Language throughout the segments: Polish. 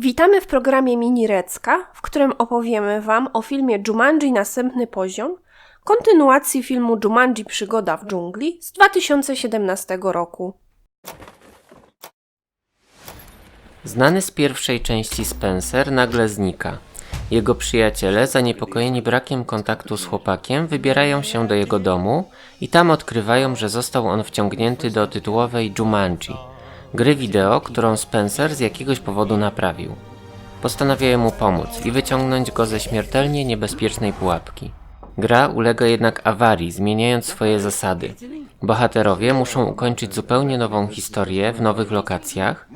Witamy w programie Mini Recka, w którym opowiemy Wam o filmie Jumanji Następny Poziom, kontynuacji filmu Jumanji Przygoda w dżungli z 2017 roku. Znany z pierwszej części Spencer nagle znika. Jego przyjaciele, zaniepokojeni brakiem kontaktu z chłopakiem, wybierają się do jego domu i tam odkrywają, że został on wciągnięty do tytułowej Jumanji, gry wideo, którą Spencer z jakiegoś powodu naprawił. Postanawiają mu pomóc i wyciągnąć go ze śmiertelnie niebezpiecznej pułapki. Gra ulega jednak awarii, zmieniając swoje zasady. Bohaterowie muszą ukończyć zupełnie nową historię w nowych lokacjach.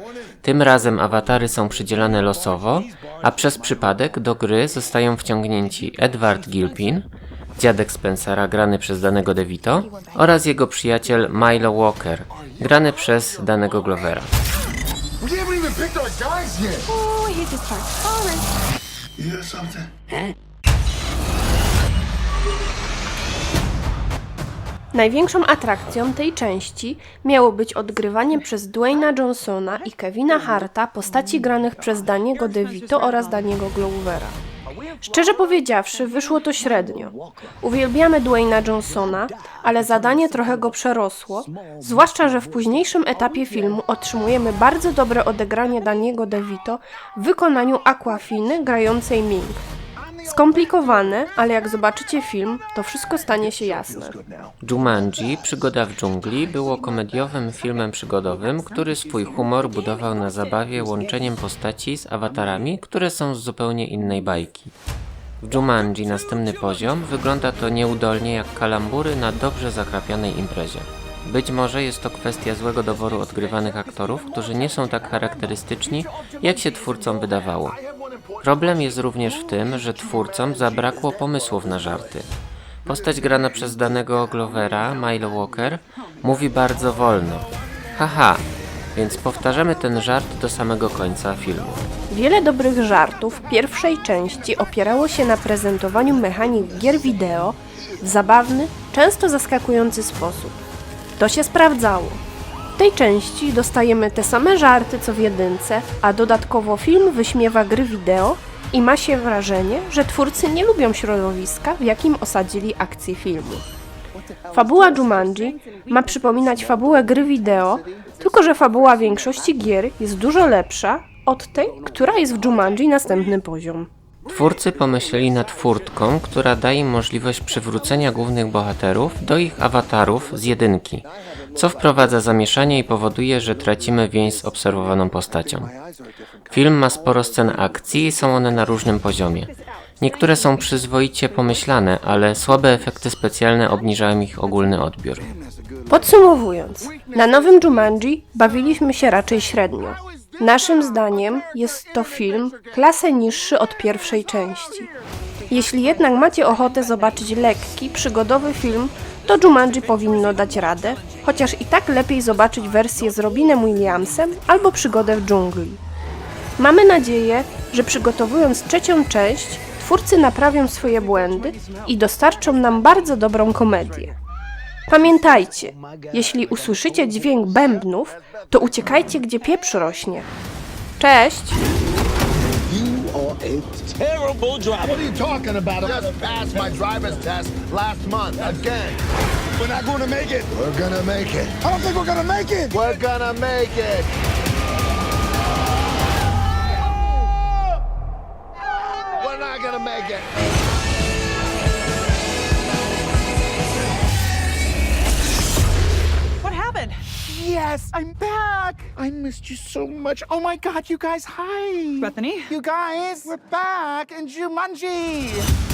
Tym razem awatary są przydzielane losowo, a przez przypadek do gry zostają wciągnięci Edward Gilpin, dziadek Spencera grany przez danego DeVito oraz jego przyjaciel Milo Walker, grany przez danego Glovera. Oh? Największą atrakcją tej części miało być odgrywanie przez Dwayna Johnsona i Kevina Harta postaci granych przez Daniego DeVito oraz Daniego Glovera. Szczerze powiedziawszy, wyszło to średnio. Uwielbiamy Dwayna Johnsona, ale zadanie trochę go przerosło, zwłaszcza, że w późniejszym etapie filmu otrzymujemy bardzo dobre odegranie Daniego DeVito w wykonaniu Aquafiny grającej Ming. Skomplikowane, ale jak zobaczycie film, to wszystko stanie się jasne. Jumanji Przygoda w dżungli było komediowym filmem przygodowym, który swój humor budował na zabawie łączeniem postaci z awatarami, które są z zupełnie innej bajki. W Jumanji Następny Poziom wygląda to nieudolnie jak kalambury na dobrze zakrapianej imprezie. Być może jest to kwestia złego doboru odgrywanych aktorów, którzy nie są tak charakterystyczni, jak się twórcom wydawało. Problem jest również w tym, że twórcom zabrakło pomysłów na żarty. Postać grana przez danego Glovera, Milo Walker, mówi bardzo wolno. Haha, więc powtarzamy ten żart do samego końca filmu. Wiele dobrych żartów w pierwszej części opierało się na prezentowaniu mechanik gier wideo w zabawny, często zaskakujący sposób. To się sprawdzało. W tej części dostajemy te same żarty co w jedynce, a dodatkowo film wyśmiewa gry wideo i ma się wrażenie, że twórcy nie lubią środowiska, w jakim osadzili akcję filmu. Fabuła Jumanji ma przypominać fabułę gry wideo, tylko że fabuła większości gier jest dużo lepsza od tej, która jest w Jumanji następny poziom. Twórcy pomyśleli nad furtką, która daje im możliwość przywrócenia głównych bohaterów do ich awatarów z jedynki, co wprowadza zamieszanie i powoduje, że tracimy więź z obserwowaną postacią. Film ma sporo scen akcji i są one na różnym poziomie. Niektóre są przyzwoicie pomyślane, ale słabe efekty specjalne obniżają ich ogólny odbiór. Podsumowując, na nowym Jumanji bawiliśmy się raczej średnio. Naszym zdaniem jest to film klasę niższy od pierwszej części. Jeśli jednak macie ochotę zobaczyć lekki, przygodowy film, to Jumanji powinno dać radę, chociaż i tak lepiej zobaczyć wersję z Robinem Williamsem albo przygodę w dżungli. Mamy nadzieję, że przygotowując trzecią część, twórcy naprawią swoje błędy i dostarczą nam bardzo dobrą komedię. Pamiętajcie, jeśli usłyszycie dźwięk bębnów, to uciekajcie, gdzie pieprz rośnie. Cześć! You a terrible driver. What are you talking about? I just passed my driver's test last month again. We're not going to make it. We're gonna make it. I don't think we're gonna make it. We're gonna make it. We're not gonna make it. Yes, I'm back. I missed you so much. Oh my god, you guys, hi. Bethany? You guys, we're back in Jumanji.